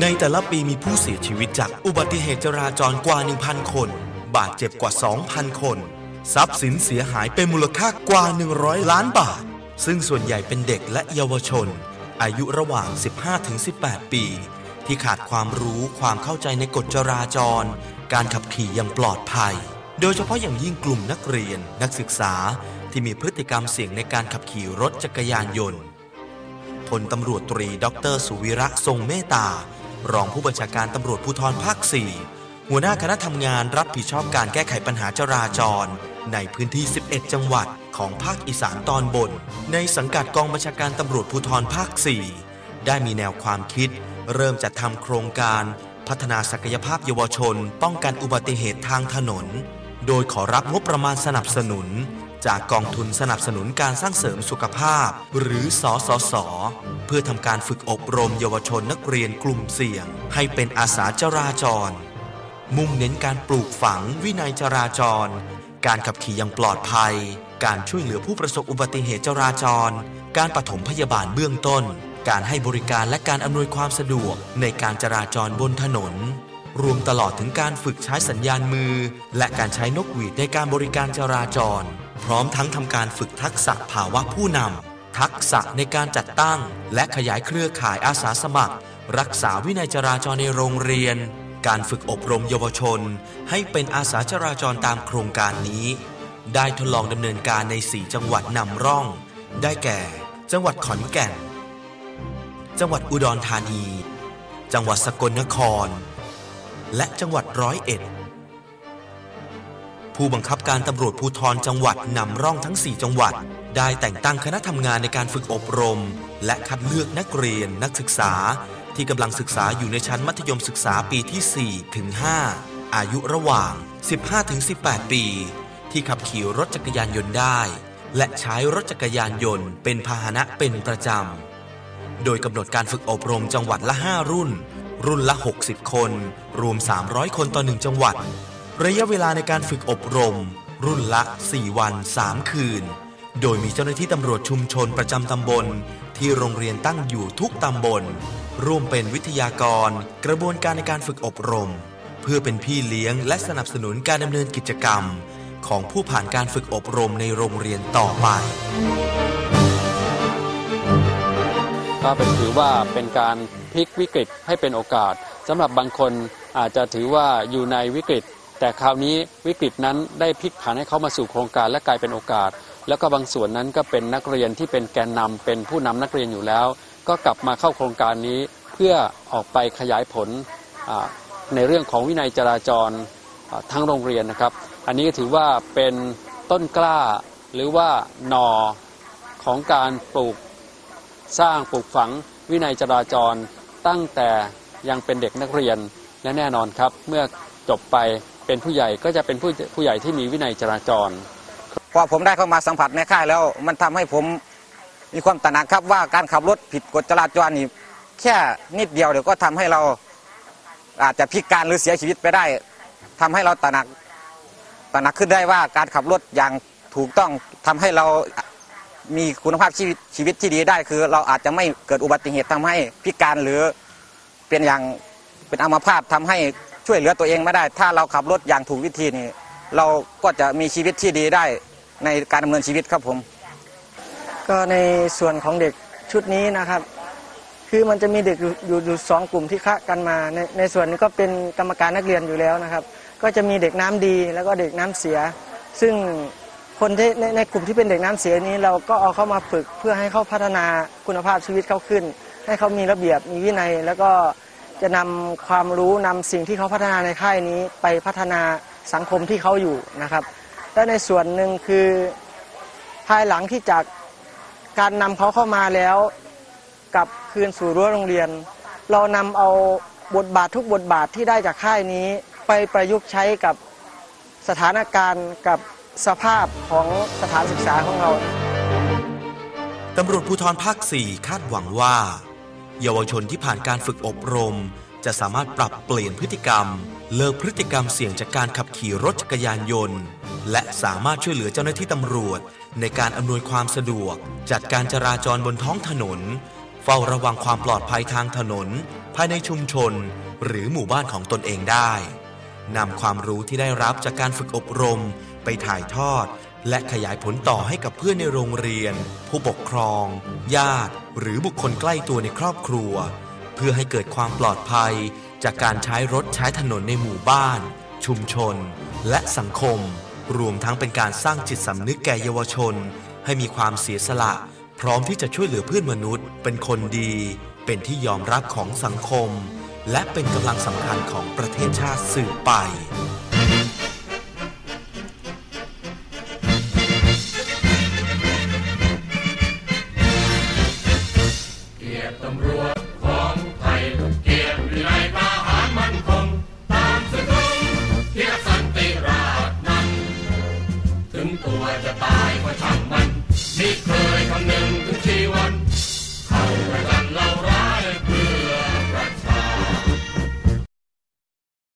ในแต่ละปีมีผู้เสียชีวิตจากอุบัติเหตุจราจรกว่า 1,000 คน บาดเจ็บกว่า 2,000 คน ทรัพย์สินเสียหายเป็นมูลค่ากว่า 100 ล้านบาท ซึ่งส่วนใหญ่เป็นเด็กและเยาวชน อายุระหว่าง 15-18 ปี ที่ขาดความรู้ความเข้าใจในกฎจราจร การขับขี่อย่างปลอดภัย โดยเฉพาะอย่างยิ่งกลุ่มนักเรียน นักศึกษาที่มีพฤติกรรมเสี่ยงในการขับขี่รถจักรยานยนต์พลตำรวจตรี ดร สุวิระ ทรงเมตตา รองผู้บัญชาการตำรวจภูธรภาค 4 หัวหน้าคณะทำงานรับผิดชอบการแก้ไขปัญหาจราจร ในพื้นที่ 11 จังหวัดของภาคอีสานตอนบน ในสังกัดกองบัญชาการตำรวจภูธรภาค 4 ได้มีแนวความคิด เริ่มจัดทำโครงการพัฒนาศักยภาพเยาวชน ป้องกันอุบัติเหตุทางถนน โดยขอรับงบประมาณสนับสนุน จากกองทุนสนับสนุนการสร้างเสริมสุขภาพ หรือสสสเพื่อทำการฝึกอบรมเยาวชนนักเรียนกลุ่มเสี่ยง ให้เป็นอาสาจราจร มุ่งเน้นการปลูกฝังวินัยจราจร การขับขี่อย่างปลอดภัย การช่วยเหลือผู้ประสบอุบัติเหตุจราจร การปฐมพยาบาลเบื้องต้น การให้บริการและการอำนวยความสะดวกในการจราจรบนถนนรวมตลอดถึงการฝึกใช้สัญญาณมือ และการใช้นกหวีดในการบริการจราจร พร้อมทั้งทำการฝึกทักษะภาวะผู้นำ ทักษะในการจัดตั้ง และขยายเครือข่ายอาสาสมัคร รักษาวินัยจราจรในโรงเรียน การฝึกอบรมเยาวชน ให้เป็นอาสาจราจรตามโครงการนี้ ได้ทดลองดำเนินการใน 4 จังหวัดนำร่อง ได้แก่ จังหวัดขอนแก่น จังหวัดอุดรธานี จังหวัดสกลนคร และจังหวัดร้อยเอ็ด ผู้บังคับการตำรวจภูธรจังหวัดนำร่องทั้ง 4 จังหวัด ได้แต่งตั้งคณะทำงานในการฝึกอบรม และคัดเลือกนักเรียนนักศึกษา ที่กำลังศึกษาอยู่ในชั้นมัธยมศึกษาปีที่ 4 ถึง 5 อายุระหว่าง 15 ถึง 18 ปี ที่ขับขี่รถจักรยานยนต์ได้ และใช้รถจักรยานยนต์เป็นพาหนะเป็นประจำ โดยกำหนดการฝึกอบรมจังหวัดละ 5 รุ่น รุ่นละ 60 คน รวม 300 คนต่อ1จังหวัด ระยะเวลาในการฝึกอบรม รุ่นละ 4 วัน 3 คืน โดยมีเจ้าหน้าที่ตำรวจชุมชนประจำตำบล ที่โรงเรียนตั้งอยู่ทุกตำบล ร่วมเป็นวิทยากร กระบวนการในการฝึกอบรม เพื่อเป็นพี่เลี้ยงและสนับสนุนการดำเนินกิจกรรม ของผู้ผ่านการฝึกอบรมในโรงเรียนต่อไปก็เป็นถือว่าเป็นการพลิกวิกฤตให้เป็นโอกาสสำหรับบางคนอาจจะถือว่าอยู่ในวิกฤต แต่คราวนี้วิกฤตนั้นได้พลิกผันให้เขามาสู่โครงการและกลายเป็นโอกาส แล้วก็บางส่วนนั้นก็เป็นนักเรียนที่เป็นแกนนำเป็นผู้นำนักเรียนอยู่แล้ว ก็กลับมาเข้าโครงการนี้เพื่อออกไปขยายผลในเรื่องของวินัยจราจรทั้งโรงเรียนนะครับ อันนี้ก็ถือว่าเป็นต้นกล้าหรือว่าหนอของการปลูกสร้างปลูกฝังวินัยจราจรตั้งแต่ยังเป็นเด็กนักเรียนและแน่นอนครับ เมื่อจบไป เป็นผู้ใหญ่ก็จะเป็นผู้ผู้ใหญ่ที่มีวินัยจราจรพอผมได้เข้ามาสัมผัสในค่ายแล้ว มันทำให้ผมมีความตระหนักครับว่าการขับรถผิดกฎจราจรนี่แค่นิดเดียวเดี๋ยวก็ทำให้เราอาจจะพิการหรือเสียชีวิตไปได้ทำให้เราตระหนักตระหนักขึ้นได้ว่าการขับรถอย่างถูกต้องทำให้เรามีคุณภาพชีวิตชีวิตที่ดีได้ คือ เราอาจจะไม่เกิดอุบัติเหตุทำให้พิการหรือเป็นอย่างเป็นอัมพาตทำให้ ช่วยเหลือตัวเองไม่ได้ ถ้าเราขับรถอย่างถูกวิธีนี่เราก็จะมีชีวิตที่ดีได้ในการดำเนินชีวิตครับผม ก็ในส่วนของเด็กชุดนี้นะครับ คือมันจะมีเด็กอยู่อยู่สองกลุ่มที่คะกันมาในในส่วนนี้ก็เป็นกรรมการนักเรียนอยู่แล้วนะครับ ก็จะมีเด็กน้ำดีแล้วก็เด็กน้ำเสีย ซึ่งคนที่ในในกลุ่มที่เป็นเด็กน้ำเสียนี้ เราก็เอาเข้ามาฝึกเพื่อให้เขาพัฒนาคุณภาพชีวิตเขาขึ้น ให้เขามีระเบียบมีวินัยแล้วก็ จะนำความรู้นำสิ่งที่เขาพัฒนาในค่ายนี้ไปพัฒนาสังคมที่เขาอยู่นะครับ และในส่วนหนึ่งคือภายหลังที่จากการนำเขาเข้ามาแล้วกลับคืนสู่รั้วโรงเรียน เรานำเอาบทบาททุกบทบาทที่ได้จากค่ายนี้ ไปประยุกต์ใช้กับสถานการณ์กับสภาพของสถานศึกษาของเราตำรวจภูธรภาค 4 คาดหวังว่า เยาวชนที่ผ่านการฝึกอบรม จะสามารถปรับเปลี่ยนพฤติกรรม เลิกพฤติกรรมเสี่ยงจากการขับขี่รถจักรยานยนต์ และสามารถช่วยเหลือเจ้าหน้าที่ตำรวจ ในการอำนวยความสะดวก จัดการจราจรบนท้องถนน เฝ้าระวังความปลอดภัยทางถนน ภายในชุมชน หรือหมู่บ้านของตนเองได้นำความรู้ที่ได้รับจากการฝึกอบรม ไปถ่ายทอด และขยายผลต่อให้กับเพื่อนในโรงเรียน ผู้ปกครอง ญาติ หรือบุคคลใกล้ตัวในครอบครัว เพื่อให้เกิดความปลอดภัย จากการใช้รถใช้ถนนในหมู่บ้าน ชุมชน และสังคม รวมทั้งเป็นการสร้างจิตสำนึกแก่เยาวชน ให้มีความเสียสละ พร้อมที่จะช่วยเหลือเพื่อนมนุษย์ เป็นคนดี เป็นที่ยอมรับของสังคม และเป็นกำลังสำคัญของประเทศชาติสืบไป ถึงตัวจะตายก็ช่างมัน ไม่เคยคำนึงถึงชีวัน เข้าประ